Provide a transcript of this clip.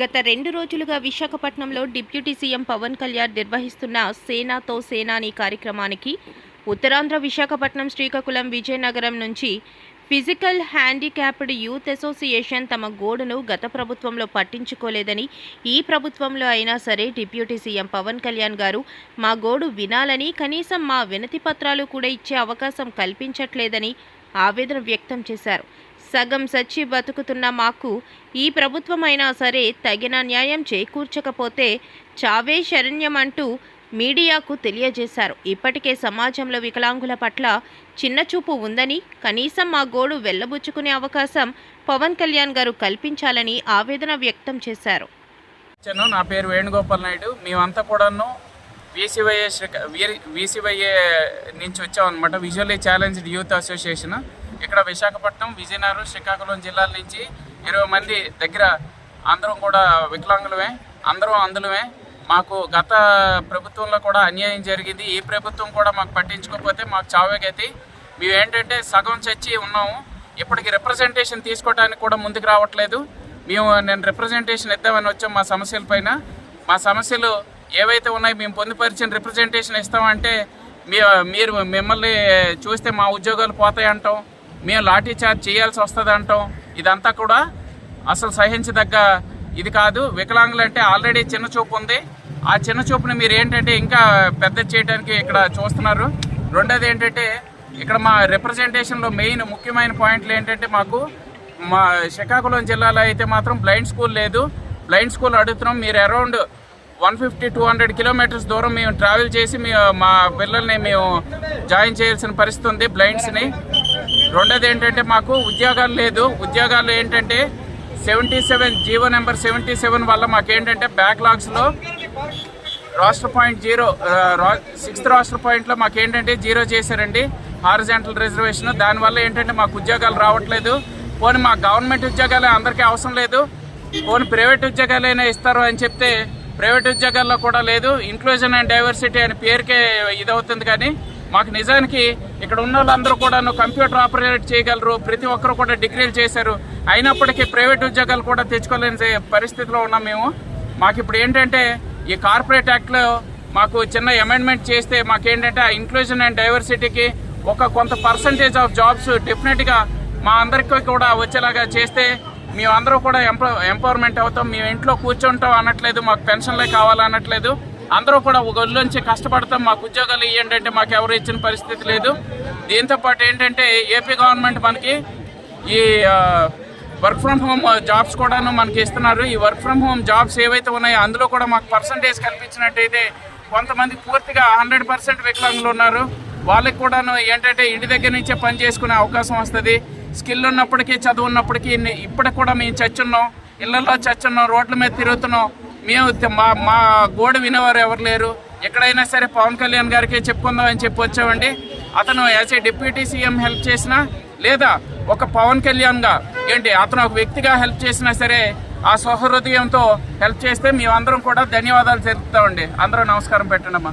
గత రెండు రోజులుగా విశాఖపట్నంలో డిప్యూటీ సీఎం పవన్ కళ్యాణ్ నిర్వహిస్తున్న సేనాతో సేనాని కార్యక్రమానికి ఉత్తరాంధ్ర విశాఖపట్నం శ్రీకాకుళం విజయనగరం నుంచి ఫిజికల్ హ్యాండిక్యాప్డ్ యూత్ అసోసియేషన్ తమ గోడును గత ప్రభుత్వంలో పట్టించుకోలేదని ఈ ప్రభుత్వంలో అయినా సరే డిప్యూటీ సీఎం పవన్ కళ్యాణ్ గారు మా గోడు వినాలని కనీసం మా వినతి పత్రాలు కూడా ఇచ్చే అవకాశం కల్పించట్లేదని ఆవేదన వ్యక్తం చేశారు. సగం సచ్చి బతుకుతున్న మాకు ఈ ప్రభుత్వం అయినా సరే తగిన న్యాయం చేకూర్చకపోతే చావే శరణ్యం అంటూ మీడియాకు తెలియజేశారు. ఇప్పటికే సమాజంలో వికలాంగుల పట్ల చిన్నచూపు ఉందని కనీసం మా గోడు వెళ్ళబుచ్చుకునే అవకాశం పవన్ కళ్యాణ్ గారు కల్పించాలని ఆవేదన వ్యక్తం చేశారు. నా పేరు వేణుగోపాల్ నాయుడు. మేమంతా కూడాను వీసీవైఏ వీసీవైఏ నుంచి వచ్చాం అనమాట విజువల్లీ ఛాలెంజ్డ్ యూత్ అసోసియేషన్ ఇక్కడ విశాఖపట్నం విజయనగరం శ్రీకాకుళం జిల్లాల నుంచి ఇరవై మంది దగ్గర అందరం కూడా వికలాంగులమే అందరం అందులమే. మాకు గత ప్రభుత్వంలో కూడా అన్యాయం జరిగింది. ఈ ప్రభుత్వం కూడా మాకు పట్టించుకోకపోతే మాకు చావేగైతే. మేము ఏంటంటే సగం చచ్చి ఉన్నాము. ఇప్పటికి రిప్రజెంటేషన్ తీసుకోవడానికి కూడా ముందుకు రావట్లేదు. మేము నేను రిప్రజెంటేషన్ ఇద్దామని వచ్చాం మా సమస్యల పైన. మా సమస్యలు ఏవైతే ఉన్నాయో మేము పొందుపరిచిన రిప్రజెంటేషన్ ఇస్తామంటే మీ మీరు మిమ్మల్ని చూస్తే మా ఉద్యోగాలు పోతాయి అంటాం మేము లాఠీ చార్జ్ చేయాల్సి వస్తుంది అంటాం. ఇదంతా కూడా అసలు సహించదగ్గ ఇది కాదు. వికలాంగులు అంటే ఆల్రెడీ చిన్న చూపు ఉంది. ఆ చిన్న చూపుని మీరు ఏంటంటే ఇంకా పెద్ద చేయడానికి ఇక్కడ చూస్తున్నారు. రెండోది ఏంటంటే ఇక్కడ మా రిప్రజెంటేషన్లో మెయిన్ ముఖ్యమైన పాయింట్లు ఏంటంటే మాకు మా శ్రీకాకుళం జిల్లాలో అయితే మాత్రం బ్లైండ్ స్కూల్ లేదు. బ్లైండ్ స్కూల్ అడుగుతున్నాం. మీరు around one fifty two hundred kilometres దూరం మేము ట్రావెల్ చేసి మీ మా పిల్లల్ని మేము జాయిన్ చేయాల్సిన పరిస్థితి ఉంది బ్లైండ్స్ని రెండోది ఏంటంటే మాకు ఉద్యోగాలు లేదు. ఉద్యోగాలు ఏంటంటే seventy seven GO number seventy seven వల్ల మాకేంటంటే బ్యాక్లాగ్స్లో రాష్ట్ర పాయింట్ జీరో సిక్స్త్ రాష్ట్ర పాయింట్లో మాకేంటంటే జీరో చేశారండి హారిజెంటల్ రిజర్వేషన్ దానివల్ల ఏంటంటే మాకు ఉద్యోగాలు రావట్లేదు. పోనీ మా గవర్నమెంట్ ఉద్యోగాలే అందరికీ అవసరం లేదు. పోనీ ప్రైవేట్ ఉద్యోగాలైనా ఇస్తారు అని చెప్తే ప్రైవేట్ ఉద్యోగాల్లో కూడా లేదు. ఇంక్లూజన్ అండ్ డైవర్సిటీ అనే పేరుకే ఇదవుతుంది కానీ మాకు నిజానికి ఇక్కడ ఉన్న వాళ్ళందరూ కూడా కంప్యూటర్ ఆపరేట్ చేయగలరు. ప్రతి ఒక్కరు కూడా డిగ్రీలు చేశారు. అయినప్పటికీ ప్రైవేట్ ఉద్యోగాలు కూడా తెచ్చుకోలేని పరిస్థితిలో ఉన్నాం మేము. మాకు ఇప్పుడు ఏంటంటే ఈ కార్పొరేట్ యాక్ట్లో మాకు చిన్న అమెండ్మెంట్ చేస్తే మాకేంటంటే ఆ ఇంక్లూజన్ అండ్ డైవర్సిటీకి ఒక కొంత పర్సంటేజ్ ఆఫ్ జాబ్స్ డెఫినెట్గా మా అందరికీ కూడా వచ్చేలాగా చేస్తే మేము అందరూ కూడా ఎంప ఎంపవర్మెంట్ అవుతాం. మేము ఇంట్లో కూర్చుంటాం అనట్లేదు మాకు పెన్షన్లే కావాలనట్లేదు అందరూ కూడా ఒక నుంచి కష్టపడతాం మాకు ఉద్యోగాలు ఇవ్వండి అంటే మాకు ఎవరు ఇచ్చిన పరిస్థితి లేదు. దీంతో పాటు ఏంటంటే ఏపీ గవర్నమెంట్ మనకి ఈ వర్క్ ఫ్రమ్ హోమ్ జాబ్స్ కూడాను మనకి ఇస్తున్నారు. ఈ వర్క్ ఫ్రమ్ హోమ్ జాబ్స్ ఏవైతే ఉన్నాయో అందులో కూడా మాకు పర్సంటేజ్ కల్పించినట్టయితే కొంతమంది పూర్తిగా హండ్రెడ్ పర్సెంట్ వికలాంగులు ఉన్నారు. వాళ్ళకి కూడాను ఏంటంటే ఇంటి దగ్గర నుంచే పని చేసుకునే అవకాశం వస్తుంది. స్కిల్ ఉన్నప్పటికీ చదువు ఉన్నప్పటికీ ఇప్పటికి కూడా మేము చచ్చున్నాం. ఇళ్ళలో చచ్చున్నాం. రోడ్ల మీద తిరుగుతున్నాం. మేము మా మా గోడ వినేవారు ఎవరు లేరు. ఎక్కడైనా సరే పవన్ కళ్యాణ్ గారికే చెప్పుకుందాం అని చెప్పి వచ్చామండి. అతను as a deputy CM help చేసినా లేదా ఒక పవన్ కళ్యాణ్గా ఏంటి అతను ఒక వ్యక్తిగా హెల్ప్ చేసినా సరే ఆ సహృదయంతో హెల్ప్ చేస్తే మేమందరం కూడా ధన్యవాదాలు తెలుపుతామండి. అందరూ నమస్కారం పెట్టండి అమ్మా